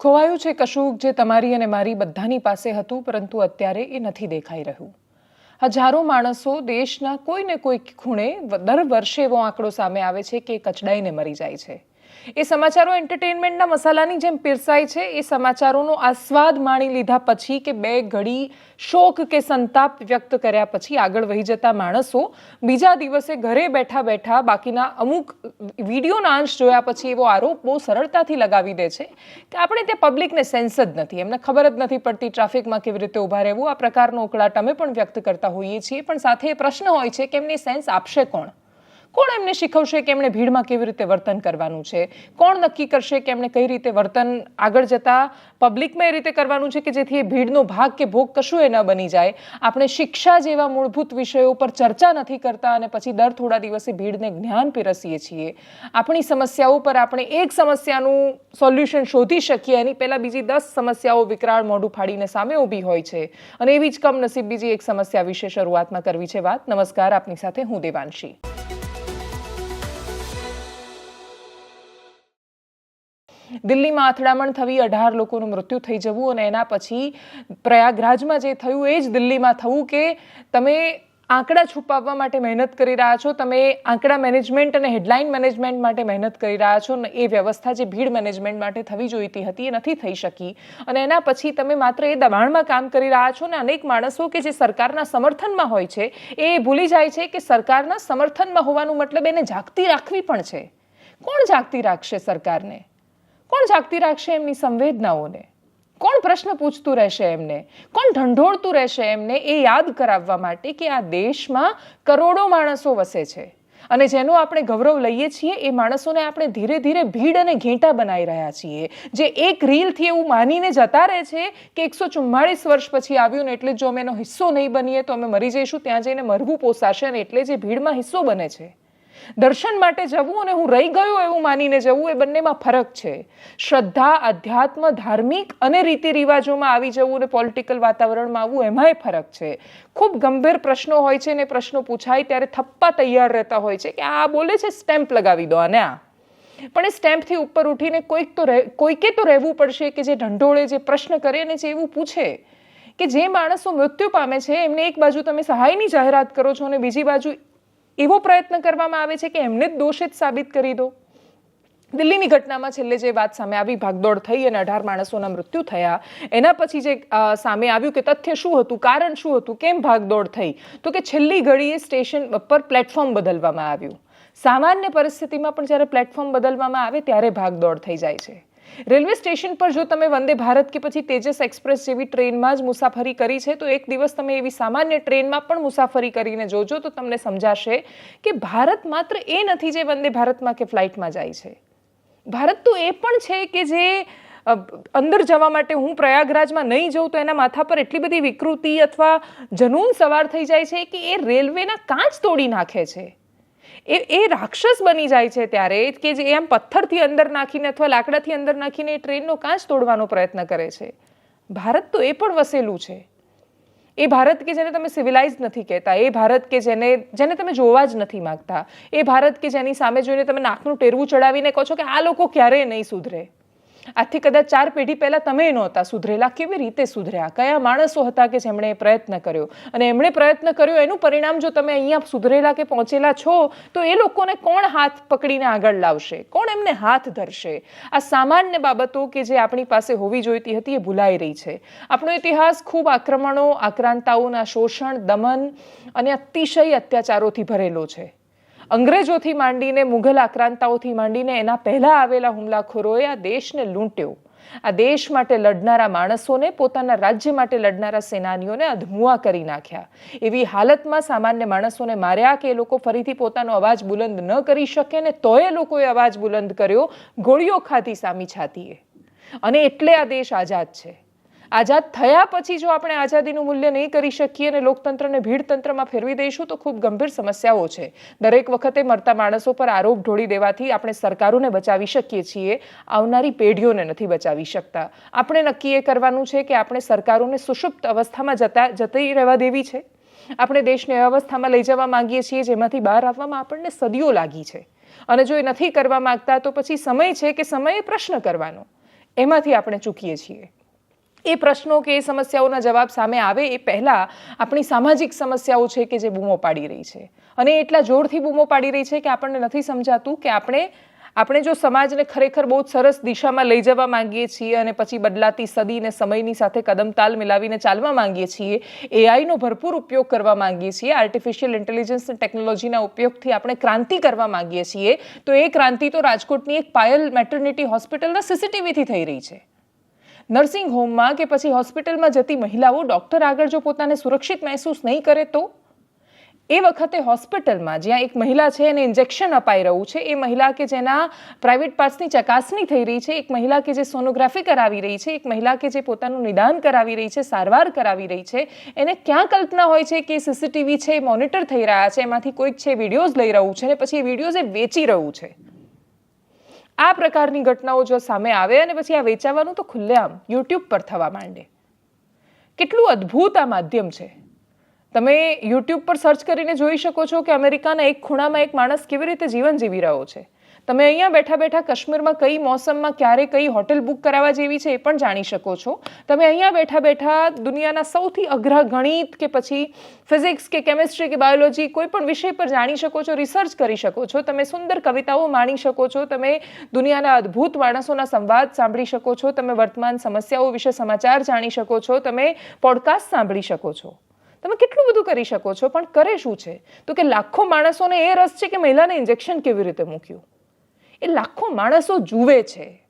ખોવાયું છે કશુંક જે તમારી અને મારી બધાની પાસે હતું, પરંતુ અત્યારે એ નથી દેખાઈ રહ્યું. હજારો માણસો દેશના કોઈને કોઈ ખૂણે દર વર્ષે એવો આંકડો સામે આવે છે કે કચડાઈને મરી જાય છે. એ સમાચારો એન્ટરટેનમેન્ટના મસાલાની જેમ પીરસાય છે. એ સમાચારોનો આસ્વાદ માણી લીધા પછી કે બે ઘડી શોક કે સંતાપ વ્યક્ત કર્યા પછી આગળ વહી જતા માણસો બીજા દિવસે ઘરે બેઠા બેઠા બાકીના અમુક વિડીયોના અંશ જોયા પછી એવો આરોપ બહુ સરળતાથી લગાવી દે છે કે આપણે તે પબ્લિકને સેન્સ જ નથી. એમને ખબર જ નથી પડતી ટ્રાફિકમાં કેવી રીતે ઊભા રહેવું. આ પ્રકારનો ઉકળાટ અમે પણ વ્યક્ત કરતા હોઈએ છીએ. પણ સાથે એ પ્રશ્ન હોય છે કે એમની સેન્સ આપશે કોણ? કોણ એમને શીખવશે કે એમણે ભીડમાં કેવી રીતે વર્તન કરવાનું છે? કોણ નક્કી કરશે કે એમણે કઈ રીતે વર્તન આગળ જતા પબ્લિકમાં એ રીતે કરવાનું છે કે જેથી એ ભીડનો ભાગ કે ભોગ કશું એ ન બની જાય? આપણે શિક્ષા જેવા મૂળભૂત વિષયો પર ચર્ચા નથી કરતા અને પછી દર થોડા દિવસે ભીડને જ્ઞાન પીરસીએ છીએ. આપણી સમસ્યાઓ પર આપણે એક સમસ્યાનું સોલ્યુશન શોધી શકીએ, એની પહેલાં બીજી દસ સમસ્યાઓ વિકરાળ મોઢું ફાડીને સામે ઊભી હોય છે. અને એવી જ કમનસીબ બીજી એક સમસ્યા વિશે શરૂઆતમાં કરવી છે વાત. નમસ્કાર, આપની સાથે હું દેવાંશી. દિલ્હીમાં અથડામણ થવી, અઢાર લોકોનું મૃત્યુ થઈ જવું અને એના પછી પ્રયાગરાજમાં જે થયું એ જ દિલ્હીમાં થવું કે તમે આંકડા છુપાવવા માટે મહેનત કરી રહ્યા છો, તમે આંકડા મેનેજમેન્ટ અને હેડલાઇન મેનેજમેન્ટ માટે મહેનત કરી રહ્યા છો એ વ્યવસ્થા જે ભીડ મેનેજમેન્ટ માટે થવી જોઈતી હતી એ નથી થઈ શકી. અને એના પછી તમે માત્ર એ દબાણમાં કામ કરી રહ્યા છો ને અનેક માણસો કે જે સરકારના સમર્થનમાં હોય છે, એ ભૂલી જાય છે કે સરકારના સમર્થનમાં હોવાનું મતલબ એને જાગતી રાખવી પણ છે. કોણ જાગતી રાખશે સરકારને? કોણ જાગતી રાખશે એમની સંવેદનાઓને? કોણ પ્રશ્ન પૂછતું રહેશે એમને? કોણ ઢંઢોળતું રહેશે એમને એ યાદ કરાવવા માટે કે આ દેશમાં કરોડો માણસો વસે છે? અને જેનો આપણે ગૌરવ લઈએ છીએ, એ માણસોને આપણે ધીરે ધીરે ભીડ અને ઘેંટા બનાવી રહ્યા છીએ. જે એક રીલથી એવું માનીને જતા રહે છે કે એકસો ચુમ્માળીસ વર્ષ પછી આવ્યું ને એટલે જો અમે એનો હિસ્સો નહીં બનીએ તો અમે મરી જઈશું, ત્યાં જઈને મરવું પોસાશે અને એટલે જે ભીડમાં હિસ્સો બને છે. દર્શન માટે જવું અને હું રહી ગયો એવું માનીને જવું એ બંનેમાં ફરક છે. શ્રદ્ધા, અધ્યાત્મ, ધાર્મિક અને રીતિ રિવાજોમાં આવી જવું અને પોલિટિકલ વાતાવરણમાં આવવું એમાંય ફરક છે. ખૂબ ગંભીર પ્રશ્નો હોય છે ને પ્રશ્નો પૂછાય ત્યારે થપ્પા તૈયાર રહેતા હોય છે કે આ બોલે છે સ્ટેમ્પ લગાવી દો અને આ. પણ એ સ્ટેમ્પથી ઉપર ઉઠીને કોઈક તો કોઈકે તો રહેવું પડશે કે જે ઢંઢોળે, જે પ્રશ્ન કરે અને જે એવું પૂછે. કે જે માણસો મૃત્યુ પામે છે, એમને એક બાજુ તમે સહાયની જાહેરાત કરો છો અને બીજી બાજુ એવો પ્રયત્ન કરવામાં આવે છે કે એમને જ દોષિત સાબિત કરી દો. દિલ્હીની ઘટનામાં છેલ્લે જે વાત સામે આવી, ભાગદોડ થઈ અને અઢાર માણસોના મૃત્યુ થયા, એના પછી જે સામે આવ્યું કે તથ્ય શું હતું, કારણ શું હતું, કેમ ભાગદોડ થઈ, તો કે છેલ્લી ઘડીએ સ્ટેશન પર પ્લેટફોર્મ બદલવામાં આવ્યું. સામાન્ય પરિસ્થિતિમાં પણ જ્યારે પ્લેટફોર્મ બદલવામાં આવે ત્યારે ભાગદોડ થઈ જાય છે. રેલવે સ્ટેશન પર જો તમે વંદે ભારત કે પછી તેજસ એક્સપ્રેસ જેવી ટ્રેનમાં જ મુસાફરી કરી છે, તો એક દિવસ તમે એવી સામાન્ય ટ્રેનમાં પણ મુસાફરી કરીને જોજો, તો તમને સમજાશે કે ભારત માત્ર એ નથી જે વંદે ભારતમાં કે ફ્લાઇટમાં જાય છે. ભારત તો એ પણ છે કે જે અંદર જવા માટે હું પ્રયાગરાજમાં નહીં જઉં તો એના માથા પર એટલી બધી વિકૃતિ અથવા જનૂન સવાર થઈ જાય છે કે એ રેલવેના કાચ તોડી નાખે છે. એ એ રાક્ષસ બની જાય છે ત્યારે કે જે આમ પથ્થરથી અંદર નાખીને અથવા લાકડાથી અંદર નાખીને એ ટ્રેનનો કાચ તોડવાનો પ્રયત્ન કરે છે. ભારત તો એ પણ વસેલું છે. એ ભારત કે જેને તમે સિવિલાઇઝ નથી કહેતા, એ ભારત કે જેને જેને તમે જોવા જ નથી માંગતા, એ ભારત કે જેની સામે જોઈને તમે નાકનું ટેરવું ચડાવીને કહો છો કે આ લોકો ક્યારેય નહીં સુધરે. આજથી કદાચ ચાર પેઢી પહેલાં તમે નહોતા સુધરેલા. કેવી રીતે સુધર્યા? કયા માણસો હતા કે જેમણે પ્રયત્ન કર્યો? અને એમણે પ્રયત્ન કર્યો, એનું પરિણામ જો તમે અહીંયા સુધરેલા કે પહોંચેલા છો, તો એ લોકોને કોણ હાથ પકડીને આગળ લાવશે? કોણ એમને હાથ ધરશે? આ સામાન્ય બાબતો કે જે આપણી પાસે હોવી જોઈતી હતી એ ભૂલાઈ રહી છે. આપણો ઇતિહાસ ખૂબ આક્રમણો, આક્રાંતાઓના શોષણ, દમન અને અતિશય અત્યાચારોથી ભરેલો છે. અંગ્રેજોથી માંડીને મુઘલ આક્રાંતાઓથી માંડીને એના પહેલા આવેલા હુમલાખોરોએ આ દેશને લૂંટ્યો. આ દેશ માટે લડનારા માણસોને, પોતાના રાજ્ય માટે લડનારા સેનાનીઓને અધમુઆ કરી નાખ્યા. એવી હાલતમાં સામાન્ય માણસોને માર્યા કે એ લોકો ફરીથી પોતાનો અવાજ બુલંદ ન કરી શકે ને તોય લોકોએ અવાજ બુલંદ કર્યો, ગોળીઓ ખાધી સામી છાતીએ. અને એટલે આ દેશ આઝાદ છે. આઝાદ થયા પછી જો આપણે આઝાદીનું મૂલ્ય નહીં કરી શકીએ અને લોકતંત્રને ભીડતંત્રમાં ફેરવી દઈશું, તો ખૂબ ગંભીર સમસ્યાઓ છે. દરેક વખતે મરતા માણસો પર આરોપ ઢોળી દેવાથી આપણે સરકારોને બચાવી શકીએ છીએ. આવનારી પેઢીઓને નથી બચાવી શકતા. આપણે નક્કી એ કરવાનું છે કે આપણે સરકારોને સુષુપ્ત અવસ્થામાં જતા, જતી રહેવા દેવી છે. આપણે દેશને એ અવસ્થામાં લઈ જવા માંગીએ છીએ જેમાંથી બહાર આવવામાં આપણને સદીઓ લાગી છે. અને જો એ નથી કરવા માંગતા, તો પછી સમય છે કે સમયે પ્રશ્ન કરવાનો. એમાંથી આપણે ચૂકીએ છીએ. એ પ્રશ્નો કે એ સમસ્યાઓના જવાબ સામે આવે એ પહેલાં આપણી સામાજિક સમસ્યાઓ છે કે જે બૂમો પાડી રહી છે. અને એટલા જોરથી બૂમો પાડી રહી છે કે આપણને નથી સમજાતું કે આપણે આપણે જો સમાજને ખરેખર બહુ સરસ દિશામાં લઈ જવા માંગીએ છીએ અને પછી બદલાતી સદી અને સમયની સાથે કદમ તાલ મિલાવીને ચાલવા માંગીએ છીએ એઆઈનો ભરપૂર ઉપયોગ કરવા માંગીએ છીએ આર્ટિફિશિયલ ઇન્ટેલિજન્સ ટેકનોલોજીના ઉપયોગથી આપણે ક્રાંતિ કરવા માંગીએ છીએ, તો એ ક્રાંતિ તો રાજકોટની એક પાયલ મેટર્નિટી હોસ્પિટલના સીસીટીવીથી થઈ રહી છે. નર્સિંગ હોમમાં કે પછી હોસ્પિટલમાં જતી મહિલાઓ ડૉક્ટર આગળ જો પોતાને સુરક્ષિત મહેસૂસ નહીં કરે તો? એ વખતે હોસ્પિટલમાં જ્યાં એક મહિલા છે, એને ઇન્જેક્શન અપાઈ રહ્યું છે, એ મહિલા કે જેના પ્રાઇવેટ પાર્ટ્સની ચકાસણી થઈ રહી છે, એક મહિલા કે જે સોનોગ્રાફી કરાવી રહી છે, એક મહિલા કે જે પોતાનું નિદાન કરાવી રહી છે, સારવાર કરાવી રહી છે, એને ક્યાં કલ્પના હોય છે કે સીસીટીવી છે મોનિટર થઈ રહ્યા છે, એમાંથી કોઈક છે વિડીયોઝ લઈ રહ્યું છે, અને પછી એ વિડીયોઝ એ વેચી રહ્યું છે? આ પ્રકારની ઘટનાઓ જો સામે આવે અને પછી આ વેચાવાનું તો ખુલ્લેઆમ યુટ્યુબ પર થવા માંડે. કેટલું અદ્ભુત આ માધ્યમ છે. તમે યુટ્યુબ પર સર્ચ કરીને જોઈ શકો છો કે અમેરિકાના એક ખૂણામાં એક માણસ કેવી રીતે જીવન જીવી રહ્યો છે. તમે અહીંયા બેઠા બેઠા કાશ્મીરમાં કઈ મોસમમાં ક્યારે કઈ હોટેલ બુક કરાવવા જેવી છે એ પણ જાણી શકો છો. તમે અહીંયા બેઠા બેઠા દુનિયાના સૌથી અઘરા ગણિત કે પછી ફિઝિક્સ કે કેમિસ્ટ્રી કે બાયોલોજી કોઈ પણ વિષય પર જાણી શકો છો, રિસર્ચ કરી શકો છો, તમે સુંદર કવિતાઓ માણી શકો છો, તમે દુનિયાના અદ્ભુત માણસોના સંવાદ સાંભળી શકો છો, તમે વર્તમાન સમસ્યાઓ વિશે સમાચાર જાણી શકો છો, તમે પોડકાસ્ટ સાંભળી શકો છો. તમે કેટલું બધું કરી શકો છો, પણ કરે શું છે? તો કે લાખો માણસોને એ રસ છે કે મહિલાને ઇન્જેક્શન કેવી રીતે મૂક્યું? એ લાખો માણસો જુએ છે.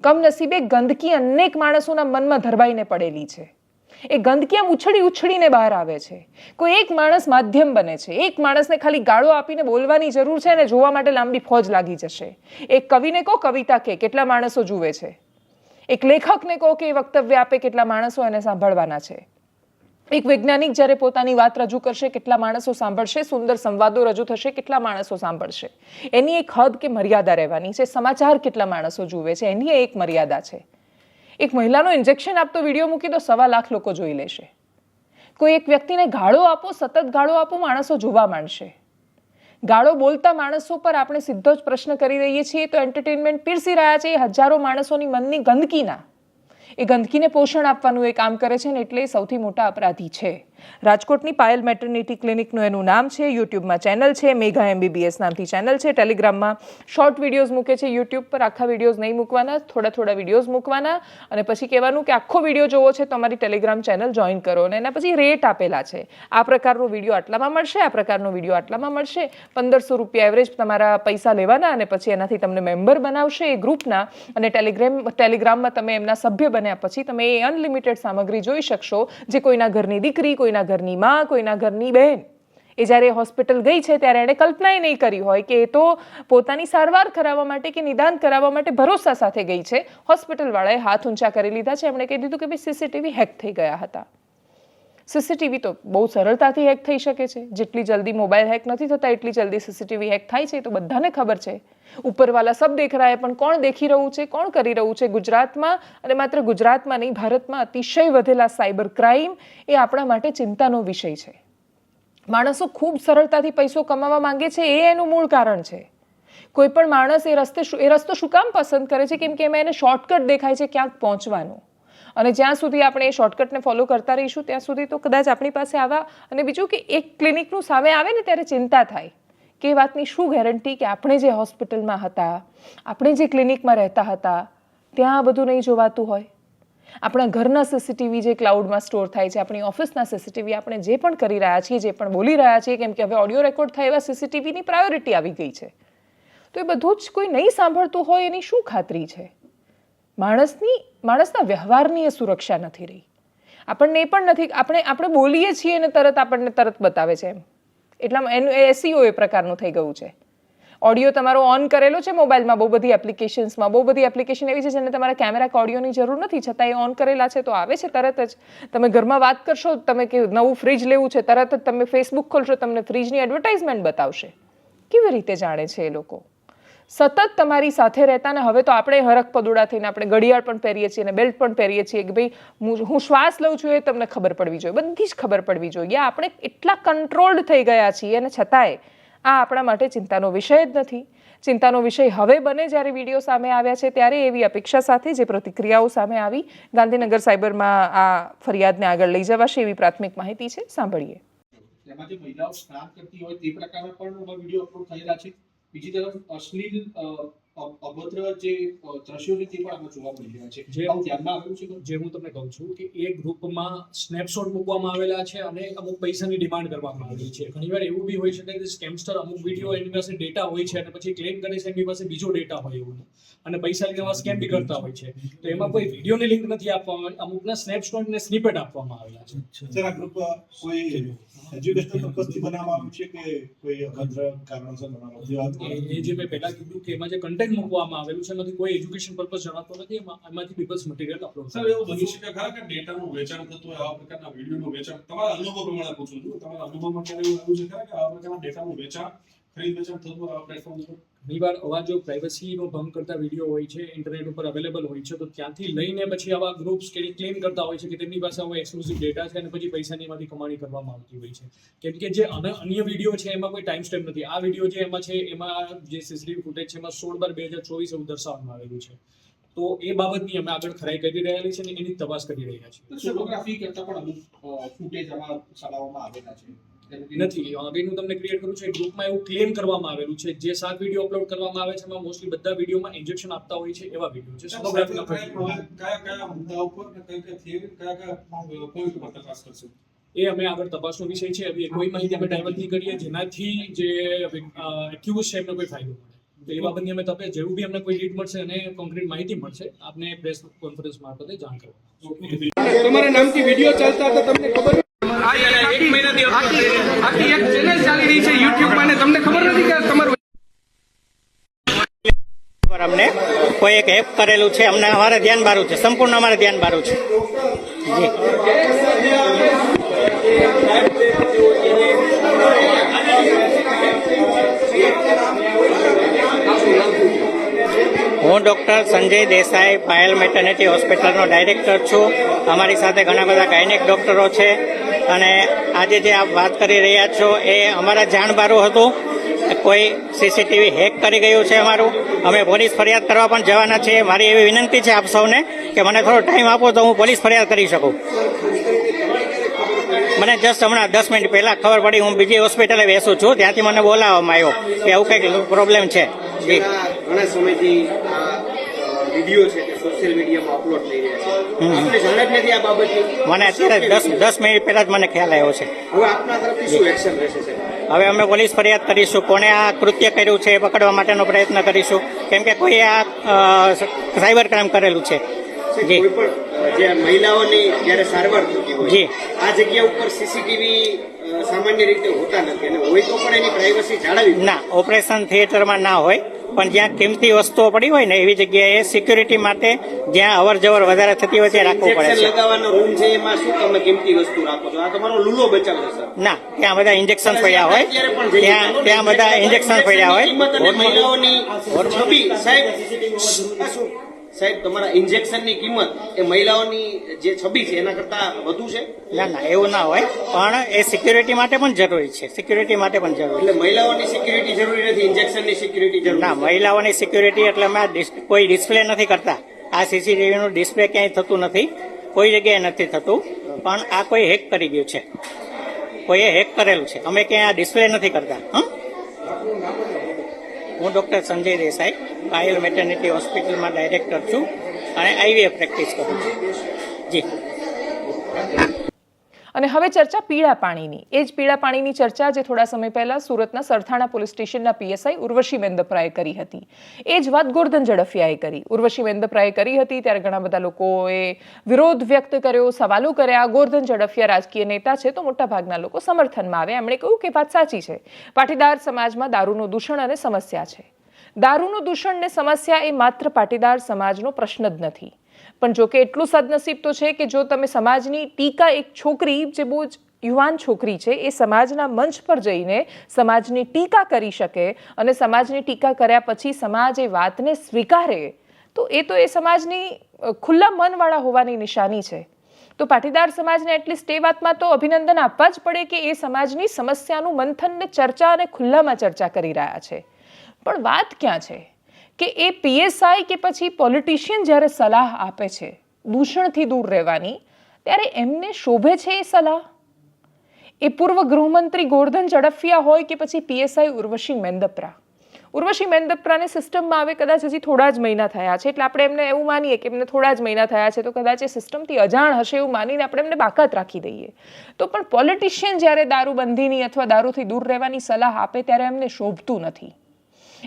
કમનસીબે ગંદકી અનેક માણસોના મનમાં ધરબાઈને પડેલી છે. એ ગંદકી આમ ઉછળી ઉછળીને બહાર આવે છે. કોઈ એક માણસ માધ્યમ બને છે. એક માણસને ખાલી ગાળો આપીને બોલવાની જરૂર છે અને જોવા માટે લાંબી ફોજ લાગી જશે. એક કવિને કહો, કવિતા કે, કેટલા માણસો જુએ છે. એક લેખકને કહો કે એ વક્તવ્ય આપે કેટલા માણસો એને સાંભળવાના છે. એક વૈજ્ઞાનિક જ્યારે પોતાની વાત રજૂ કરશે, કેટલા માણસો સાંભળશે, સુંદર સંવાદો રજૂ થશે, કેટલા માણસો સાંભળશે? એની એક હદ કે મર્યાદા રહેવાની છે. સમાચાર કેટલા માણસો જુએ છે, એની એક મર્યાદા છે. એક મહિલાનો ઇન્જેક્શન આપતો વીડિયો મૂકી તો સવા લાખ લોકો જોઈ લેશે. કોઈ એક વ્યક્તિને ગાળો આપો, સતત ગાળો આપો, માણસો જોવા માંડશે. ગાળો બોલતા માણસો પર આપણે સીધો જ પ્રશ્ન કરી રહીએ છીએ, તો એન્ટરટેનમેન્ટ પીરસી રહ્યા છે હજારો માણસોની મનની ગંદકીના. એ ગંદકીને પોષણ આપવાનું એ કામ કરે છે ને એટલે સૌથી મોટા અપરાધી છે. રાજકોટની પાયલ મેટર્નિટી ક્લિનિકનું એનું નામ છે, યુટ્યુબમાં ચેનલ છે, મેઘા એમબીબીએસ નામથી ચેનલ છે, ટેલિગ્રામમાં શોર્ટ વિડીયોઝ મૂકે છે, યુટ્યુબ પર આખા વિડીયોઝ નહીં મૂકવાના, થોડા થોડા વિડીયોઝ મૂકવાના અને પછી કહેવાનું કે આખો વીડિયો જોવો છે તો અમારી ટેલિગ્રામ ચેનલ જોઈન કરો અને એના પછી રેટ આપેલા છે. આ પ્રકારનો વીડિયો આટલામાં મળશે, આ પ્રકારનો વીડિયો આટલામાં મળશે. પંદરસો રૂપિયા એવરેજ તમારા પૈસા લેવાના અને પછી એનાથી તમને મેમ્બર બનાવશે એ ગ્રુપના અને ટેલિગ્રામ, ટેલિગ્રામમાં તમે એમના સભ્ય બન્યા પછી તમે એ અનલિમિટેડ સામગ્રી જોઈ શકશો, જે કોઈના ઘરની દીકરી, કોઈના ઘરની માં, કોઈના ઘરની બહેન એ જ્યારે હોસ્પિટલ ગઈ છે ત્યારે એણે કલ્પનાએ નહીં કરી હોય કે એ તો પોતાની સારવાર કરાવવા માટે કે નિદાન કરાવવા માટે ભરોસા સાથે ગઈ છે. હોસ્પિટલવાળાએ હાથ ઊંચા કરી લીધા છે. એમણે કહી દીધું કે ભાઈ, સીસીટીવી હેક થઈ ગયા હતા. સીસીટીવી તો બહુ સરળતાથી હેક થઈ શકે છે. જેટલી જલ્દી મોબાઈલ હેક નથી થતા, એટલી જલ્દી સીસીટીવી હેક થાય છે. તો બધાને ખબર છે. ઉપરવાલા સબ દેખ રહ્યા પણ કોણ દેખી રહ્યું છે, કોણ કરી રહ્યું છે ગુજરાતમાં? અને માત્ર ગુજરાતમાં નહીં, ભારતમાં અતિશય વધેલા સાયબર ક્રાઇમ એ આપણા માટે ચિંતાનો વિષય છે. માણસો ખૂબ સરળતાથી પૈસો કમાવા માંગે છે, એ એનું મૂળ કારણ છે. કોઈ પણ માણસ એ રસ્તે એ રસ્તો શું કામ પસંદ કરે છે? કેમ કે એમાં એને શોર્ટકટ દેખાય છે ક્યાંક પહોંચવાનું. અને જ્યાં સુધી આપણે એ શોર્ટકટને ફોલો કરતા રહીશું, ત્યાં સુધી તો કદાચ આપણી પાસે આવા અને બીજું કે એક ક્લિનિકનું સામે આવે ને ત્યારે ચિંતા થાય કે એ વાતની શું ગેરંટી કે આપણે જે હોસ્પિટલમાં હતા, આપણે જે ક્લિનિકમાં રહેતા હતા, ત્યાં આ બધું નહીં જોવાતું હોય. આપણા ઘરના સીસીટીવી જે ક્લાઉડમાં સ્ટોર થાય છે, આપણી ઓફિસના સીસીટીવી આપણે જે પણ કરી રહ્યા છીએ, જે પણ બોલી રહ્યા છીએ, કેમ કે હવે ઓડિયો રેકોર્ડ થાય એવા સીસીટીવીની પ્રાયોરિટી આવી ગઈ છે. તો એ બધું જ કોઈ નહીં સાંભળતું હોય એની શું ખાતરી છે? માણસની માણસના વ્યવહારની એ સુરક્ષા નથી રહી. આપણને એ પણ નથી, આપણે આપણે બોલીએ છીએ અને તરત આપણને તરત બતાવે છે એમ. એટલામાં એનું એસીઓ એ પ્રકારનું થઈ ગયું છે. ઓડિયો તમારો ઓન કરેલો છે મોબાઈલમાં, બહુ બધી એપ્લિકેશન્સમાં બહુ બધી એપ્લિકેશન એવી છે જેને તમારા કેમેરા કે ઓડિયોની જરૂર નથી, છતાં એ ઓન કરેલા છે તો આવે છે તરત જ. તમે ઘરમાં વાત કરશો, તમે કે નવું ફ્રીજ લેવું છે, તરત જ તમે ફેસબુક ખોલશો, તમને ફ્રીજની એડવર્ટાઇઝમેન્ટ બતાવશે. કેવી રીતે જાણે છે એ લોકો? સતત તમારી સાથે રહેતા ને હવે તો આપણે હરખ પદુડા થઈને આપણે ઘડિયાળ પણ પહેરીએ છીએ અને બેલ્ટ પણ પહેરીએ છીએ કે ભાઈ હું શ્વાસ લઉં છું એ તમને ખબર પડવી જોઈએ, બધી જ ખબર પડવી જોઈએ. આપણે એટલા કંટ્રોલ્ડ થઈ ગયા છીએ અને છતાંય આ આપણા માટે ચિંતાનો વિષય જ નથી. ચિંતાનો વિષય હવે બને જ્યારે વીડિયો સામે આવ્યા છે ત્યારે એવી અપેક્ષા સાથે જે પ્રતિક્રિયાઓ સામે આવી, ગાંધીનગર સાયબરમાં આ ફરિયાદને આગળ લઈ જવાશે એવી પ્રાથમિક માહિતી છે. સાંભળીએ. જે મહિલાઓ સ્નાન કરતી હોય તે પ્રકારના પણ વીડિયો અપલોડ થયેલા છે? બીજી તરફ અશ્લીલ અભદ્ર જે દ્રશ્યો છે પણ આપણે જોવા મળી રહ્યા છે. જે- ધ્યાનમાં આવ્યું છે જે હું તમને કહું છું કે એ ગ્રુપમાં સ્નેપશોટ મૂકવામાં આવેલા છે અને અમુક પૈસાની ડિમાન્ડ કરવામાં આવેલી છે. ઘણીવાર એવું બી હોઈ શકે કે સ્કેમસ્ટર અમુક વીડિયો એની પાસે ડેટા હોય છે અને પછી ક્લેમ કરે છે એની પાસે બીજો ડેટા હોય એવું. અને પૈસા લઈને એમાં સ્કેમ બી કરતા હોય છે. તો એમાં કોઈ વિડીયોની લિંક નથી આપવામાં આવી. અમુકના સ્નેપશોટ ને સ્નિપેટ આપવામાં આવેલા છે. સર આ ગ્રુપ કોઈ એજ્યુકેશનલ પર્પઝથી બનાવવામાં આવ્યું છે કે કોઈ અભદ્ર કારણોસર બનાવવામાં આવ્યું? છે? એ જે મેં પહેલા કીધું કે એમાં જે કન્ટેન્ટ મૂકવામાં આવેલું છે. એમાંથી કોઈ એજ્યુકેશન પર્પઝ જણાતો નથી. એમાંથી પીપલ્સ મટીરિયલ અપલોડ સર એવું બની શકે ખરા કે ડેટાનું વેચાણ થતું હોય આવા પ્રકારના વિડીયોનું વેચાણ? તમારા અનુભવ પ્રમાણે પૂછું છું. તમારા અનુભવમાં ક્યારે એવું આવ્યું છે ખરા કે આવા પ્રકારના ડેટાનું વેચાણ ખરીદ વેચાણ થતું હોય આવા પ્લેટફોર્મ પર ઘણીવાર આવા જો પ્રાઇવસીનો ભંગ કરતા વીડિયો હોય છે ઇન્ટરનેટ ઉપર અવેલેબલ હોય છે, તો ત્યાંથી લઈને પછી આવા ગ્રુપ્સ કે ક્લેમ કરતા હોય છે કે તેમની પાસે આવા એક્સક્લુઝિવ ડેટા છે અને પછી પૈસાની એમાંથી કમાણી કરવામાં આવતી હોય છે. કેમ કે જે અન- અન્ય વીડિયો છે, એમાં કોઈ ટાઈમ સ્ટેપ નથી. આ વીડિયો જે એમાં છે, એમાં જે સીસીટીવી ફૂટેજ છે, એમાં સોળ બાર બે હજાર ચોવીસ એવું દર્શાવવામાં આવેલું છે. તો એ બાબતની અમે આગળ ખરાઈ કરી રહેલી છે અને એની તપાસ કરી રહ્યા છીએ. ફોટોગ્રાફી કરતા પણ અમુક ફૂટેજ આમાં ચલાવવામાં આવેલા છે. નથી. અગેનું તમને ક્રિએટ કરું છું ગ્રુપમાં એવું ક્લેમ કરવામાં આવેલું છે. જે સાત વીડિયો અપલોડ કરવામાં આવે છે એમાં મોસ્ટલી બધા વિડીયોમાં ઇન્જેક્શન આપતા હોય છે એવા વીડિયો છે. સોનોગ્રાફીના કયા કયા મુદ્દા ઉપર ને કઈ કઈ theory, કયા કયા પોઈન્ટ ઉપર તપાસ કરશું? એ અમે આગળ તપાસનો વિષય છે. હવે કોઈ માહિતી અમે ડાયવર્ટ નહીં કરીએ. જેનાથી જે એક્યુઝ છે એમને કોઈ ફાયદો મળે. તો એ બાબતની અમે તપે જેવું બી અમને કોઈ લીડ મળશે અને કોન્ક્રીટ માહિતી મળશે આપને પ્રેસ કોન્ફરન્સ મારફતે જાણ કરવા તમારા નામથી વીડિયો ચાલતા હતા તમને ખબર આખી અમને કોઈ એક એપ કરેલું છે, અમને અમારે ધ્યાન બારું છે, સંપૂર્ણ અમારે ધ્યાન બારું છે. હું ડૉક્ટર સંજય દેસાઈ, પાયલ મેટર્નિટી હોસ્પિટલનો ડાયરેક્ટર છું. અમારી સાથે ઘણા બધા ગાયનેક ડૉક્ટરો છે. અને આજે જે આપ વાત કરી રહ્યા છો એ અમારા જાણબારું હતું. કોઈ સીસીટીવી હેક કરી ગયું છે અમારું. અમે પોલીસ ફરિયાદ કરવા પણ જવાના છીએ. મારી એવી વિનંતી છે આપ સૌને કે મને થોડો ટાઈમ આપો તો હું પોલીસ ફરિયાદ કરી શકું. મને જસ્ટ હમણાં દસ મિનિટ પહેલા ખબર પડી, હું બીજી હોસ્પિટલે બેસું છું. ત્યાંથી મને બોલાવવામાં આવ્યો કે આવું કંઈક પ્રોબ્લેમ છે. ઘણા સમયથી વીડિયો છે સોશિયલ મીડિયામાં અપલોડ થઈ રહ્યા આપને જાણ જ નથી આ બાબતની મને અત્યારે દસ દસ મિનિટ પહેલા જ મને ખ્યાલ આવ્યો છે. હવે આપના તરફથી શું એક્શન રહેશે સાહેબ? હવે અમે પોલીસ ફરિયાદ કરીશું. કોણે આ કૃત્ય કર્યું છે એ પકડવા માટેનો પ્રયત્ન કરીશું. કેમ કે કોઈ આ સાયબર ક્રાઇમ કરેલું છે. જી. જે મહિલાઓની જ્યારે સારવાર થતી હોય જી. આ જગ્યા ઉપર સીસીટીવી સામાન્ય રીતે હોતા નથી. અને હોય તો પણ એની પ્રાઇવસી જાળવી ના ઓપરેશન થિયેટરમાં ના હોય. પણ જ્યાં કિંમતી વસ્તુઓ પડી હોય ને એવી જગ્યાએ સિક્યુરિટી માટે જ્યાં અવર જવર વધારે થતી હોય ત્યાં રાખવું પડે છે. લગાવવાનો રૂમ છે એમાં શું તમે કિંમતી વસ્તુ રાખો છો? આ તમારો લૂલો બચાવ છે સર. ના ત્યાં બધા ઇન્જેક્શન પડ્યા હોય. ત્યાં ત્યાં બધા ઇન્જેક્શન પડ્યા હોય. મહિલાઓની છબી સાહેબ? સાહેબ તમારા ઇન્જેક્શનની કિંમત એ મહિલાઓની જે છબી છે એના કરતા વધુ છે ના ના એવું ના હોય પણ એ સિક્યુરિટી માટે પણ જરૂરી છે સિક્યુરિટી માટે પણ જરૂરી એટલે મહિલાઓની સિક્યુરિટી જરૂરી નથી ઇન્જેક્શનની સિક્યુરિટી. જરૂરી ના મહિલાઓની સિક્યુરિટી એટલે અમે કોઈ ડિસ્પ્લે નથી કરતા આ સીસીટીવી નું ડિસ્પ્લે ક્યાંય થતું નથી કોઈ જગ્યાએ નથી થતું પણ આ કોઈ હેક કરી ગયું છે કોઈએ હેક કરેલું છે અમે ક્યાંય આ ડિસ્પ્લે નથી કરતા હં? હું ડૉક્ટર સંજય દેસાઈ, પાયલ મેટર્નિટી હોસ્પિટલમાં ડાયરેક્ટર છું અને આઈવીએફ પ્રેક્ટિસ કરું છું. જી. અને હવે ચર્ચા પીળા પાણીની. એ જ પીળા પાણીની ચર્ચા જે થોડા સમય પહેલા સુરતના સરથાણા પોલીસ સ્ટેશનના પીએસઆઈ ઉર્વશી મેંદપરાએ કરી હતી. એ જ વાત ગોરધન ઝડફિયાએ કરી. ઉર્વશી મેંદપરાએ કરી હતી, ત્યારે ઘણા બધા લોકોએ વિરોધ વ્યક્ત કર્યો, સવાલો કર્યા. ગોરધન ઝડફિયા રાજકીય નેતા છે, તો મોટાભાગના લોકો સમર્થનમાં આવ્યા. એમણે કહ્યું કે વાત સાચી છે. પાટીદાર સમાજમાં દારૂનું દૂષણ અને સમસ્યા છે. દારૂનું દૂષણ ને સમસ્યા એ માત્ર પાટીદાર સમાજનો પ્રશ્ન જ નથી. પણ જો કે એટલું સદનસીબ તો છે કે જો તમે સમાજની ટીકા એક છોકરી જે બહુ જ યુવાન છોકરી છે, એ સમાજના મંચ પર જઈને સમાજની ટીકા કરી શકે અને સમાજની ટીકા કર્યા પછી સમાજ એ વાતને સ્વીકારે, તો એ તો એ સમાજની ખુલ્લા મનવાળા હોવાની નિશાની છે. તો પાટીદાર સમાજને એટલીસ્ટ એ વાતમાં તો અભિનંદન આપવા જ પડે કે એ સમાજની સમસ્યાનું મંથનને ચર્ચા અને ખુલ્લામાં ચર્ચા કરી રહ્યા છે. પણ વાત ક્યાં છે? કે એ પીએસઆઈ કે પછી પોલિટિશિયન જ્યારે સલાહ આપે છે, દૂષણથી દૂર રહેવાની, ત્યારે એમને શોભે છે એ સલાહ? એ પૂર્વ ગૃહમંત્રી ગોરધન ઝડફિયા હોય કે પછી પીએસઆઈ ઉર્વશી મેંદપરા? ઉર્વશી મેંદપરાને સિસ્ટમમાં આવે કદાચ હજી થોડા જ મહિના થયા છે, એટલે આપણે એમને એવું માનીએ કે એમને થોડા જ મહિના થયા છે, તો કદાચ એ સિસ્ટમથી અજાણ હશે એવું માનીને આપણે એમને બાકાત રાખી દઈએ. તો પણ પોલિટિશિયન જ્યારે દારૂબંધીની અથવા દારૂથી દૂર રહેવાની સલાહ આપે ત્યારે એમને શોભતું નથી.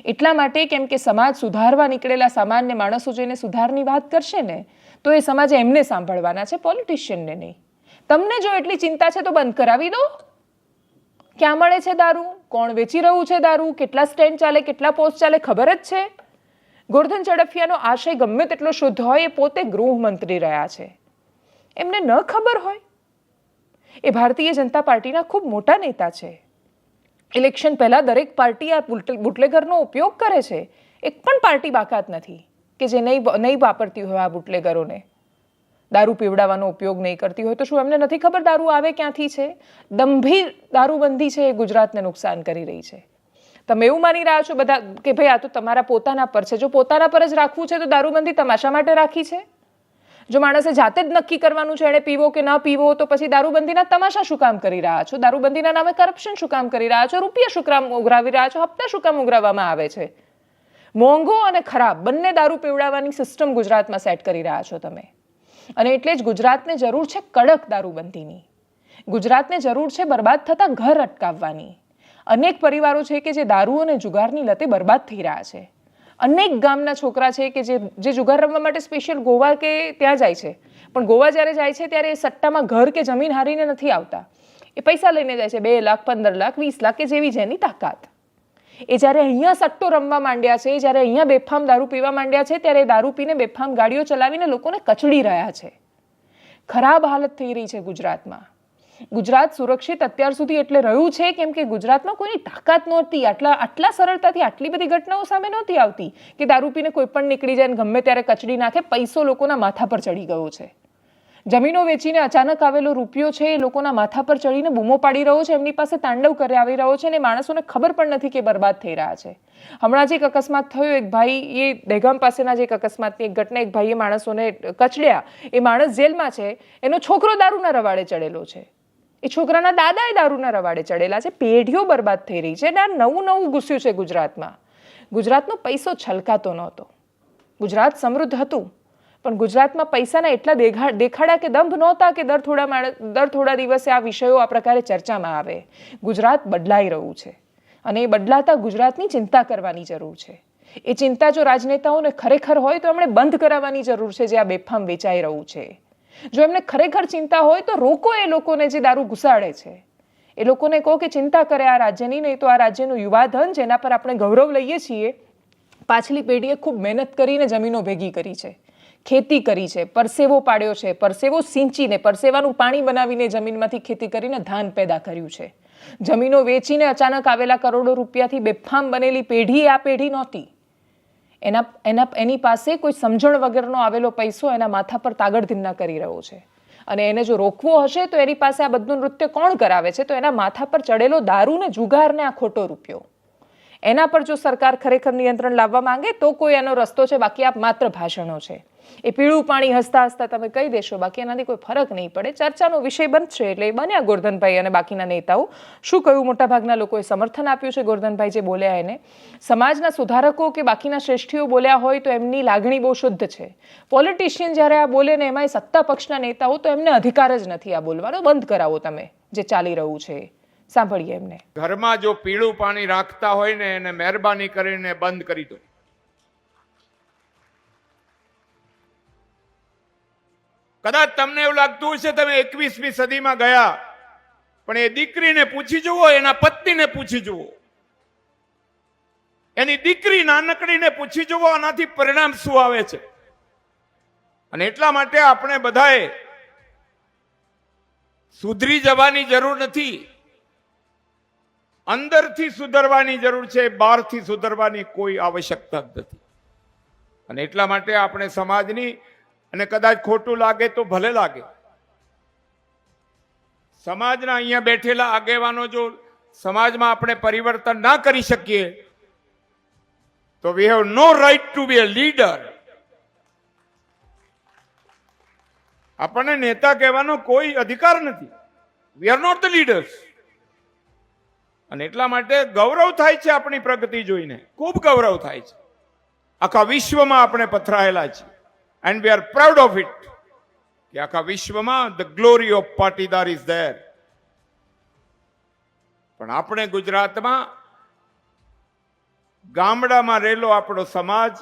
એટલા માટે કેમ કે સમાજ સુધારવા નીકળેલા સામાન્ય માણસો જોઈને સુધારની વાત કરશે ને, તો એ સમાજ એમને સાંભળવાના છે પોલિટિશિયનને નહીં. તમને જો એટલી ચિંતા છે તો બંધ કરાવી દો. ક્યાં મળે છે દારૂ? કોણ વેચી રહ્યું છે દારૂ? કેટલા સ્ટેન્ડ ચાલે? કેટલા પોસ્ટ ચાલે? ખબર જ છે. ગોરધન ઝડફિયાનો આશય ગમે તેટલો શુદ્ધ હોય એ પોતે ગૃહમંત્રી રહ્યા છે. એમને ન ખબર હોય. એ ભારતીય જનતા પાર્ટીના ખૂબ મોટા નેતા છે. ઇલેક્શન પહેલાં દરેક પાર્ટી આ બુટલેગરનો ઉપયોગ કરે છે. એક પણ પાર્ટી બાકાત નથી કે જે નહીં નહીં વાપરતી હોય આ બુટલેગરોને. દારૂ પીવડાવવાનો ઉપયોગ નહીં કરતી હોય તો શું એમને નથી ખબર દારૂ આવે ક્યાંથી છે? દંભી દારૂબંધી છે એ ગુજરાતને નુકસાન કરી રહી છે. તમે એવું માની રહ્યા છો બધા કે ભાઈ આ તો તમારા પોતાના પર છે. જો પોતાના પર જ રાખવું છે તો દારૂબંધી તમાશા માટે રાખી છે? જો માણસે જાતે જ નક્કી કરવાનું છે એણે પીવો કે ન પીવો, તો પછી દારૂબંધીના તમાશા શું કામ કરી રહ્યા છો? દારૂબંધીના નામે કરપ્શન શું કામ કરી રહ્યા છો? રૂપિયા શું કામ ઉઘરાવી રહ્યા છો? હપ્તા શું કામ ઉઘરાવવામાં આવે છે? મોંઘો અને ખરાબ બંને દારૂ પીવડાવવાની સિસ્ટમ ગુજરાતમાં સેટ કરી રહ્યા છો તમે. અને એટલે જ ગુજરાતને જરૂર છે કડક દારૂબંધીની. ગુજરાતને જરૂર છે બરબાદ થતા ઘર અટકાવવાની. અનેક પરિવારો છે કે જે દારૂ અને જુગારની લતે બરબાદ થઈ રહ્યા છે. અનેક ગામના છોકરા છે કે જે જે જુગાર રમવા માટે સ્પેશિયલ ગોવા કે ત્યાં જાય છે. પણ ગોવા જ્યારે જાય છે ત્યારે એ સટ્ટામાં ઘર કે જમીન હારીને નથી આવતા. એ પૈસા લઈને જાય છે, બે લાખ, પંદર લાખ, વીસ લાખ કે જેવી જેની તાકાત. એ જ્યારે અહીંયા સટ્ટો રમવા માંડ્યા છે, જ્યારે અહીંયા બેફામ દારૂ પીવા માંડ્યા છે, ત્યારે દારૂ પીને બેફામ ગાડીઓ ચલાવીને લોકોને કચડી રહ્યા છે. ખરાબ હાલત થઈ રહી છે ગુજરાતમાં. ગુજરાત સુરક્ષિત અત્યાર સુધી એટલે રહ્યું છે, કેમ કે ગુજરાતમાં કોઈની તાકાત નહોતી, આટલા આટલા સરળતાથી આટલી બધી ઘટનાઓ સામે નહોતી આવતી કે દારૂ પીને કોઈ પણ નીકળી જાય ને ગમે ત્યારે કચડી નાખે, પૈસો લોકોના માથા પર ચડી ગયો છે. જમીનો વેચીને અચાનક આવેલો રૂપિયો છે, એ લોકોના માથા પર ચડીને બૂમો પાડી રહ્યો છે, એમની પાસે તાંડવ કરી આવી રહ્યો છે અને માણસોને ખબર પણ નથી કે બરબાદ થઈ રહ્યા છે. હમણાં જે એક અકસ્માત થયો, એક ભાઈ એ દહેગામ પાસેના જે એક અકસ્માતની એક ઘટના, એક ભાઈએ માણસોને કચડ્યા, એ માણસ જેલમાં છે, એનો છોકરો દારૂના રવાડે ચડેલો છે. એ છોકરાના દાદા એ દારૂના રવાડે ચડેલા છે, પેઢીઓ બરબાદ થઈ રહી છે આ નવું નવું ઘૂસ્યું છે ગુજરાતમાં. ગુજરાતનો પૈસો છલકાતો નહોતો. ગુજરાત સમૃદ્ધ હતું, પણ ગુજરાતમાં પૈસાના એટલા દેખા દેખાડા કે દંભ નહોતા કે દર થોડા માણ, દર થોડા દિવસે આ વિષયો આ પ્રકારે ચર્ચામાં આવે. ગુજરાત બદલાઈ રહ્યું છે અને એ બદલાતા ગુજરાતની ચિંતા કરવાની જરૂર છે. એ ચિંતા જો રાજનેતાઓને ખરેખર હોય તો એમણે બંધ કરાવવાની જરૂર છે જે આ બેફામ વેચાઈ રહ્યું છે. જો એમને ખરેખર ચિંતા હોય તો રોકો એ લોકોને જે દારૂ ઘુસાડે છે. એ લોકોને કહો કે ચિંતા કરે આ રાજ્યની નહીં તો આ રાજ્યનું યુવાધન જેના પર આપણે ગૌરવ લઈએ છીએ. પાછલી પેઢીએ ખૂબ મહેનત કરીને જમીનો ભેગી કરી છે. ખેતી કરી છે, પરસેવો પાડ્યો છે, પરસેવો સિંચીને, પરસેવાનું પાણી બનાવીને જમીનમાંથી ખેતી કરીને ધાન પેદા કર્યું છે. જમીનો વેચીને અચાનક આવેલા કરોડો રૂપિયાથી બેફામ બનેલી પેઢી આ પેઢી નહોતી. એના એના, એની પાસે કોઈ સમજણ વગરનો આવેલો પૈસો એના માથા પર તાગડધીન્ના કરી રહ્યો છે. અને એને જો રોકવો હશે તો એની પાસે આ બધું નૃત્ય કોણ કરાવે છે? તો એના માથા પર ચડેલો દારૂ ને જુગાર આ ખોટો રૂપિયો. એના પર જો સરકાર ખરેખર નિયંત્રણ લાવવા માંગે તો કોઈ એનો રસ્તો છે, બાકી આ માત્ર ભાષણો છે. એ પીળું પાણી હસતા હસતા તમે કહી દેશો, બાકી એનાથી કોઈ ફરક નહીં પડે. ચર્ચાનો વિષય બનશે એટલે એ બન્યા ગોરધનભાઈ અને બાકીના નેતાઓ. શું કહ્યું? મોટાભાગના લોકોએ સમર્થન આપ્યું છે ગોરધનભાઈ જે બોલ્યા એને. સમાજના સુધારકો કે બાકીના શ્રેષ્ઠીઓ બોલ્યા હોય તો એમની લાગણી બહુ શુદ્ધ છે. પોલિટિશિયન જ્યારે આ બોલે ને એમાંય સત્તા પક્ષના નેતાઓ તો એમને અધિકાર જ નથી આ બોલવાનો બંધ કરાવો તમે, જે ચાલી રહ્યું છે. સાંભળીએ એમને. ઘરમાં જો પીળું પાણી રાખતા હોય ને એને મહેરબાની કરીને બંધ કરી દો. કદાચ તમને એવું લાગતું હશે, તમે એકવીસમી સદીમાં ગયા, પણ એ દીકરીને પૂછી જુઓ, એના પત્નીને પૂછી જુઓ. એની દીકરી નાનકડીને પૂછી જુઓ, આનાથી પરિણામ શું આવે છે? અને એટલા માટે આપણે બધાએ સુધરી જવાની જરૂર નથી. અંદરથી સુધરવાની જરૂર છે, બહારથી સુધરવાની કોઈ આવશ્યકતા નથી. અને એટલા માટે આપણે સમાજની અને કદાચ ખોટું લાગે તો ભલે લાગે. સમાજના અહીંયા બેઠેલા આગેવાનો જો સમાજમાં આપણે પરિવર્તન ના કરી શકીએ, તો we have no right to be a leader આપણને નેતા કહેવાનો કોઈ અધિકાર નથી. We are not the leaders અને એટલા માટે ગૌરવ થાય છે આપણી પ્રગતિ જોઈને. ખૂબ ગૌરવ થાય છે. આખા વિશ્વમાં આપણે પથરાયેલા છીએ. And we are proud of it કે આખા વિશ્વમાં the glory of Patidar is there પણ આપણે ગુજરાતમાં ગામડામાં રહેલો આપણો સમાજ,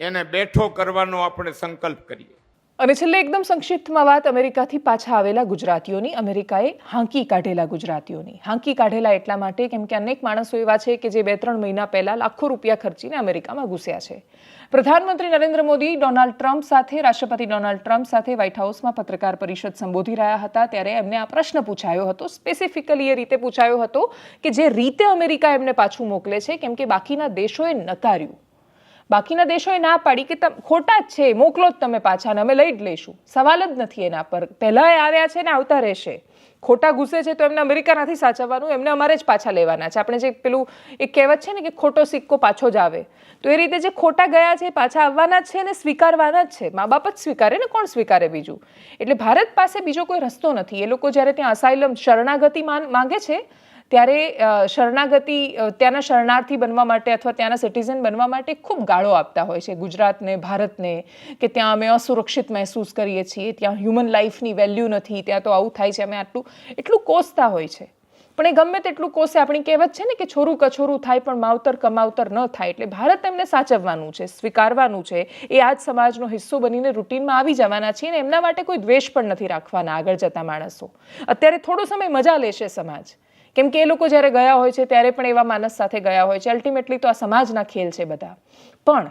એને બેઠો કરવાનો આપણે સંકલ્પ કરીએ. અને છેલ્લે એકદમ સંક્ષિપ્તમાં વાત, અમેરિકાથી પાછા આવેલા ગુજરાતીઓની. અમેરિકાએ હાંકી કાઢેલા ગુજરાતીઓની. હાંકી કાઢેલા એટલા માટે કેમ કે અનેક માણસો એવા છે કે જે બે ત્રણ મહિના પહેલા લાખો રૂપિયા ખર્ચીને અમેરિકામાં ઘૂસ્યા છે. પ્રધાનમંત્રી નરેન્દ્ર મોદી ડોનાલ્ડ ટ્રમ્પ સાથે, રાષ્ટ્રપતિ ડોનાલ્ડ ટ્રમ્પ સાથે વ્હાઇટ હાઉસમાં પત્રકાર પરિષદ સંબોધી રહ્યા હતા. ત્યારે એમને આ પ્રશ્ન પૂછાયો હતો સ્પેસિફિકલી એ રીતે પૂછાયો હતો કે જે રીતે અમેરિકા એમને પાછું મોકલે છે, કેમ કે બાકીના દેશોએ નકાર્યું. બાકીના દેશોએ ના પાડી કે ખોટા જ છે, મોકલો જ તમે પાછા ને અમે લઈ જ લઈશું. સવાલ જ નથી એના પર. પહેલા એ આવ્યા છે ને આવતા રહેશે. ખોટા ઘૂસે છે તો એમને અમેરિકા નથી સાચવવાનું, એમને અમારે જ પાછા લેવાના છે. આપણે જે પેલું એક કહેવત છે ને કે ખોટો સિક્કો પાછો જ આવે. તો એ રીતે જે ખોટા ગયા છે પાછા આવવાના જ છે ને સ્વીકારવાના જ છે. મા બાપ જ સ્વીકારે ને કોણ સ્વીકારે બીજું? એટલે ભારત પાસે બીજો કોઈ રસ્તો નથી. એ લોકો જ્યારે ત્યાં અસાઇલમ શરણાગતિ માંગે છે ત્યારે શરણાગતિ ત્યાંના શરણાર્થી બનવા માટે અથવા ત્યાંના સિટીઝન બનવા માટે ખૂબ ગાળો આપતા હોય છે ગુજરાતને, ભારતને, કે ત્યાં અમે અસુરક્ષિત મહેસૂસ કરીએ છીએ, ત્યાં હ્યુમન લાઈફની વેલ્યુ નથી, ત્યાં તો આવું થાય છે, અમે આટલું, એટલું કોસતા હોય છે. પણ એ ગમે તેટલું કોસે, આપણી કહેવત છે ને કે છોરું કછોરું થાય પણ માવતર કમાવતર ન થાય, એટલે ભારત એમને સાચવવાનું છે, સ્વીકારવાનું છે. એ આજ સમાજનો હિસ્સો બનીને રૂટીનમાં આવી જવાના છીએ અને એમના માટે કોઈ દ્વેષ પણ નથી રાખવાના આગળ જતા માણસો. અત્યારે થોડો સમય મજા લેશે સમાજ. કેમ કે એ લોકો જ્યારે ગયા હોય છે, ત્યારે પણ એવા માનસ સાથે ગયા હોય છે. અલ્ટિમેટલી તો આ સમાજના ખેલ છે બધા. પણ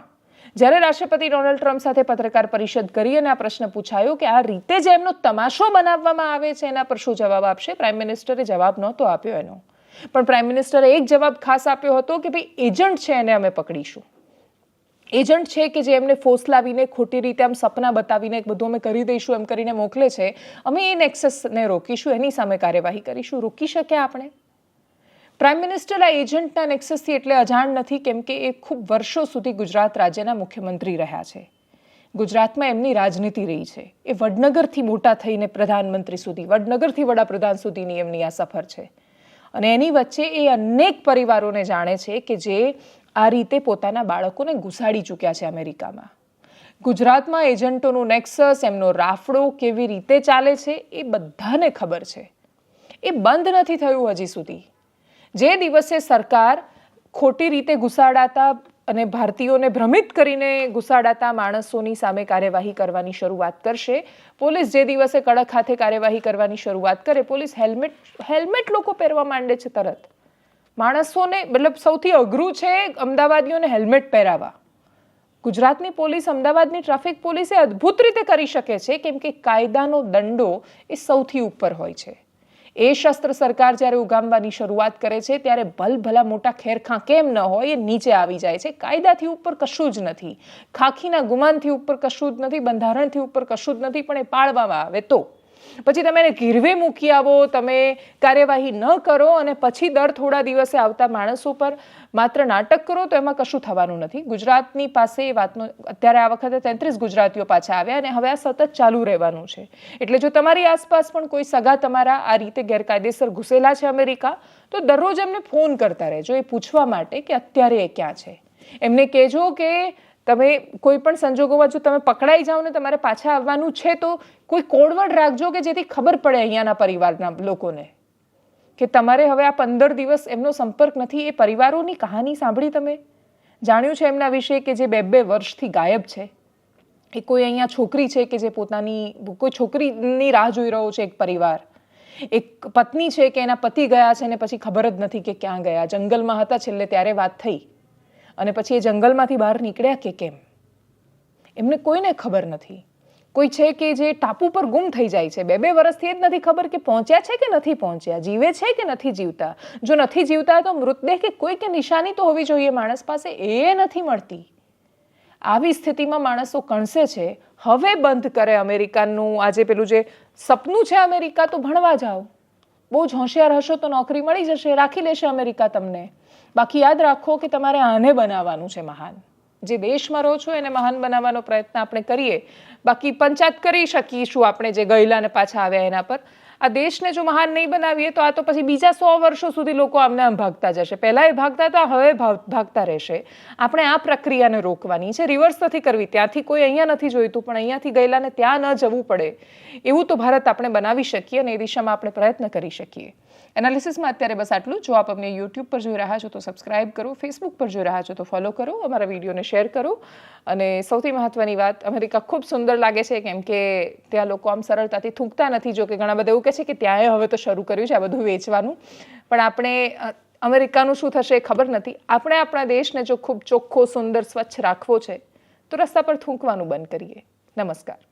જ્યારે રાષ્ટ્રપતિ ડોનાલ્ડ ટ્રમ્પ સાથે પત્રકાર પરિષદ કરી અને આ પ્રશ્ન પૂછાયો કે આ રીતે જે એમનો તમાશો બનાવવામાં આવે છે, એના પર શું જવાબ આપશે? પ્રાઇમ મિનિસ્ટરે જવાબ નહોતો આપ્યો એનો. પણ પ્રાઇમ મિનિસ્ટરે એક જવાબ ખાસ આપ્યો હતો કે ભાઈ એજન્ટ છે એને અમે પકડીશું. એજન્ટ છે કે જે એમને ફોસલાવીને ખોટી રીતે આમ સપના બતાવીને બધું અમે કરી દઈશું, એમ કરીને મોકલે છે, અમે એ નેક્સસને રોકીશું, એની સામે કાર્યવાહી કરીશું. રોકી શક્યા આપણે? પ્રાઇમ મિનિસ્ટર આ એજન્ટના નેક્સસથી એટલે અજાણ નથી, કેમ કે એ ખૂબ વર્ષો સુધી ગુજરાત રાજ્યના મુખ્યમંત્રી રહ્યા છે. ગુજરાતમાં એમની રાજનીતિ રહી છે. એ વડનગરથી મોટા થઈને પ્રધાનમંત્રી સુધી, વડનગરથી વડાપ્રધાન સુધીની એમની આ સફર છે. અને એની વચ્ચે એ અનેક પરિવારોને જાણે છે કે જે આ રીતે પોતાના બાળકોને ઘુસાડી ચૂક્યા છે અમેરિકામાં. ગુજરાતમાં એજન્ટોનું નેક્સસ, એમનો રાફડો કેવી રીતે ચાલે છે એ બધાને ખબર છે. એ બંધ નથી થયું હજી સુધી. જે દિવસે સરકાર ખોટી રીતે ઘુસાડાતા અને ભારતીયોને ભ્રમિત કરીને ઘુસાડાતા માણસોની સામે કાર્યવાહી કરવાની શરૂઆત કરશે, પોલીસ જે દિવસે કડક હાથે કાર્યવાહી કરવાની શરૂઆત કરે, પોલીસ હેલ્મેટ હેલ્મેટ લોકો પહેરવા માંડે છે તરત. માણસોને મતલબ સૌથી અઘરું છે અમદાવાદીઓને હેલ્મેટ પહેરાવા ગુજરાતની પોલીસ અમદાવાદની ટ્રાફિક પોલીસે અદ્ભુત રીતે કરી શકે છે, કેમ કે કાયદાનો દંડો એ સૌથી ઉપર હોય છે. એ શસ્ત્ર સરકાર જ્યારે ઉગામવાની શરૂઆત કરે છે, ત્યારે ભલભલા મોટા ખેરખાં કેમ ન હોય એ નીચે આવી જાય છે. કાયદાથી ઉપર કશું જ નથી. ખાખીના ગુમાનથી ઉપર કશું જ નથી, બંધારણથી ઉપર કશું જ નથી, પણ એ પાળવામાં આવે તો. પછી તમે એને ગીરવે મૂકી આવો, તમે કાર્યવાહી ન કરો અને પછી દર થોડા દિવસે આવતા માણસો પર માત્ર નાટક કરો, તો એમાં કશું થવાનું નથી. ગુજરાતની પાસે એ વાતનો, અત્યારે આ વખતે તેત્રીસ ગુજરાતીઓ પાછા આવ્યા અને હવે આ સતત ચાલુ રહેવાનું છે. એટલે જો તમારી આસપાસ પણ કોઈ સગા તમારા આ રીતે ગેરકાયદેસર ઘૂસેલા છે અમેરિકા, તો દરરોજ એમને ફોન કરતા રહેજો. એ પૂછવા માટે કે અત્યારે એ ક્યાં છે? એમને કહેજો કે તમે કોઈ પણ સંજોગોમાં જો તમે પકડાઈ જાઓ ને તમારે પાછા આવવાનું છે, તો કોઈ કોડવર્ડ રાખજો કે જેથી ખબર પડે અહીંયાના પરિવારના લોકોને. કે તમારે હવે આ પંદર દિવસ એમનો સંપર્ક નથી, એ પરિવારોની કહાની સાંભળી તમે. જાણ્યું છે એમના વિશે કે જે બે બે વર્ષથી ગાયબ છે. એ કોઈ અહીંયા છોકરી છે કે જે પોતાની, કોઈ છોકરીની રાહ જોઈ રહ્યો છે એક પરિવાર. એક પત્ની છે કે એના પતિ ગયા છે ને પછી ખબર જ નથી કે ક્યાં ગયા. જંગલમાં હતા છેલ્લે ત્યારે વાત થઈ. અને પછી એ જંગલમાંથી બહાર નીકળ્યા કે કેમ? એમને કોઈને ખબર નથી. કોઈ છે કે જે ટાપુ પર ગુમ થઈ જાય છે. બે બે વર્ષથી એ જ નથી ખબર કે પહોંચ્યા છે કે નથી પહોંચ્યા. જીવે છે કે નથી જીવતા? જો નથી જીવતા તો મૃતદેહ કે કોઈ કે નિશાની તો હોવી જોઈએ. માણસ પાસે એ નથી મળતી. આવી સ્થિતિમાં માણસો કણસે છે. હવે બંધ કરે અમેરિકાનું આજે પેલું જે સપનું છે અમેરિકા, તો ભણવા જાઓ. બહુ જ હોશિયાર હશો તો નોકરી મળી જશે. રાખી લેશે અમેરિકા તમને. બાકી યાદ રાખો કે તમારે આને બનાવવાનું છે મહાન. જે દેશમાં રહો છો એને મહાન બનાવવાનો પ્રયત્ન આપણે કરીએ. બાકી પંચાયત કરી શકીશું આપણે જે ગયેલા પાછા આવ્યા એના પર. આ દેશને જો મહાન નહીં બનાવીએ તો આ તો પછી બીજા સો વર્ષો સુધી લોકો આમને આમ ભાગતા જશે. પહેલાં એ ભાગતા હતા, હવે ભાગ- ભાગતા રહેશે. આપણે આ પ્રક્રિયાને રોકવાની છે. રિવર્સ નથી કરવી. ત્યાંથી કોઈ અહીંયા નથી જોઈતું, પણ અહીંયાથી ગયેલાને ત્યાં ન જવું પડે. એવું તો ભારત આપણે બનાવી શકીએ અને એ દિશામાં આપણે પ્રયત્ન કરી શકીએ. એનાલિસિસમાં અત્યારે બસ આટલું જો. આપ અમને યુટ્યુબ પર જોઈ રહ્યા છો તો સબસ્ક્રાઇબ કરો ફેસબુક પર જોઈ રહ્યા છો તો ફોલો કરો, અમારા વિડીયોને શેર કરો. અને સૌથી મહત્ત્વની વાત, અમેરિકા ખૂબ સુંદર લાગે છે, કેમ કે ત્યાં લોકો આમ સરળતાથી થૂંકતા નથી, જો કે ઘણા બધા એવું કહે છે કે ત્યાંએ હવે તો શરૂ કર્યું છે આ બધું વેચવાનું. પણ આપણે અમેરિકાનું શું થશે એ ખબર નથી. આપણે આપણા દેશને જો ખૂબ ચોખ્ખો, સુંદર, સ્વચ્છ રાખવો છે, તો રસ્તા પર થૂંકવાનું બંધ કરીએ. નમસ્કાર.